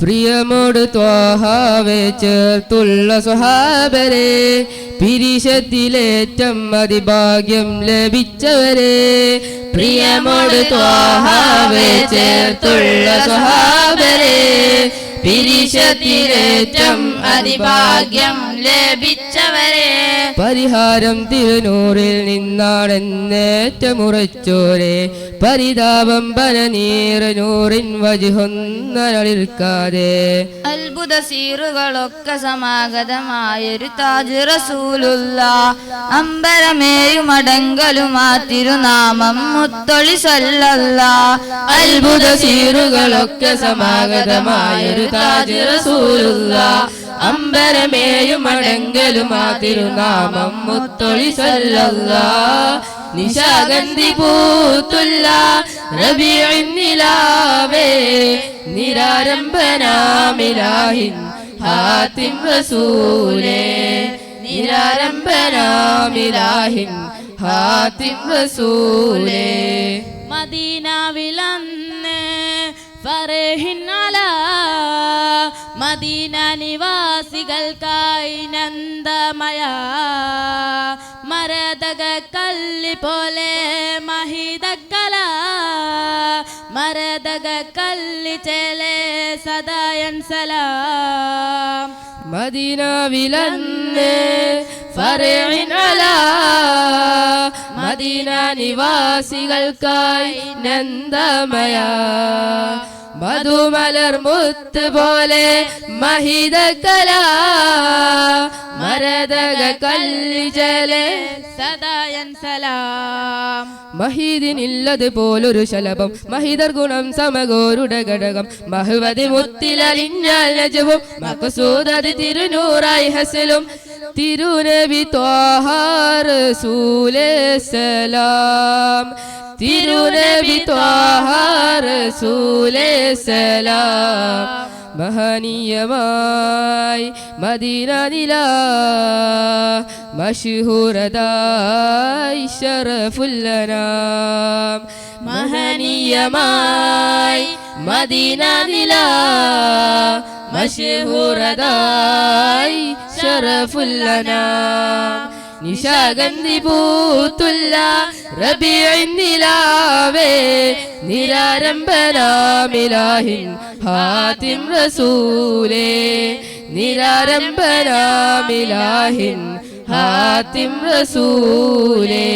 പ്രിയമോട് ത്വാഹാവെ ചേർത്തുള്ള സ്വഹാബരെ പിരിശത്തിലേറ്റം അതിഭാഗ്യം ലഭിച്ചവരെ. പ്രിയമോട് ത്വാഹാവെ ചേർത്തുള്ള സ്വഹാബരെ പിരിശത്തിലേറ്റം അതിഭാഗ്യം ലഭിച്ചവരെ. പരിഹാരം തിരുനൂറിൽ നിന്നാണെന്നേറ്റമുറച്ചോരെ. പരിതാപം പരനീർ നൂറിൻ വജുഹൊന്നരളിർക്കാതെ. അത്ഭുത സീറുകളൊക്കെ സമാഗതമായൊരു താജ് റസൂലുള്ള അമ്പരമേയും തിരുനാമം മുത്തൊളി സല്ലല്ല അത്ഭുത സീറുകളൊക്കെ സമാഗതമായൊരു താജ് റസൂലുള്ള അമ്പരമേയും അടങ്കലും ആ തിരുനാമം മുത്തൊളി സല്ലല്ല. നിശാഗന്ധി പൂത്തുല്ല റബിയിലാവേ നിരാരംഭനാമിലാഹിൻ ഹാത്തിം റസൂലേ. നിരാരംഭനാമിലാഹിൻ ഹാത്തിം റസൂലേ. മദീനാവിലന്ന് ഫറഹിന്നല മദീന നിവാസികൾക്കായി നന്ദമയ. മരതക കല്ലി പോലെ മഹിതക്കല. മരതക കല്ലി ചേലെ സദായൻ സലാം. മദീന വിലന്ന് ഫറഇനല മദീന നിവാസികൾക്കായി നന്ദമയ. മധുമലർ മുത്ത് പോലെ മഹിതകല മരതക കല്ലിജലെ സദായൻ സലാം. മഹീദിനില്ലത് പോലൊരു ശലഭം മഹിതർ ഗുണം സമഗോരുടെ ഘടകം. മഹുവതി മുത്തിലലിഞ്ഞാൽ മകസൂദത് തിരുനൂറായി ഹസലും. തിരുനബി ത്വാഹാർ സൂലേ സലാം. തിരുനബി ത്വാഹാർ رسول سلام مهنيماي مدينة نلا مشهور داي شرف الأنام. مهنيماي مدينة نلا مشهور داي شرف الأنام. നിശാഗന്ധി പൂത്തുല്ല റബിയിലാവേ നിരാരംഭനാമിലാഹിൻ ഹാത്തിം റസൂലേ നിരാരംഭനാമിലാഹിൻ ഹാതിം റസൂലേ.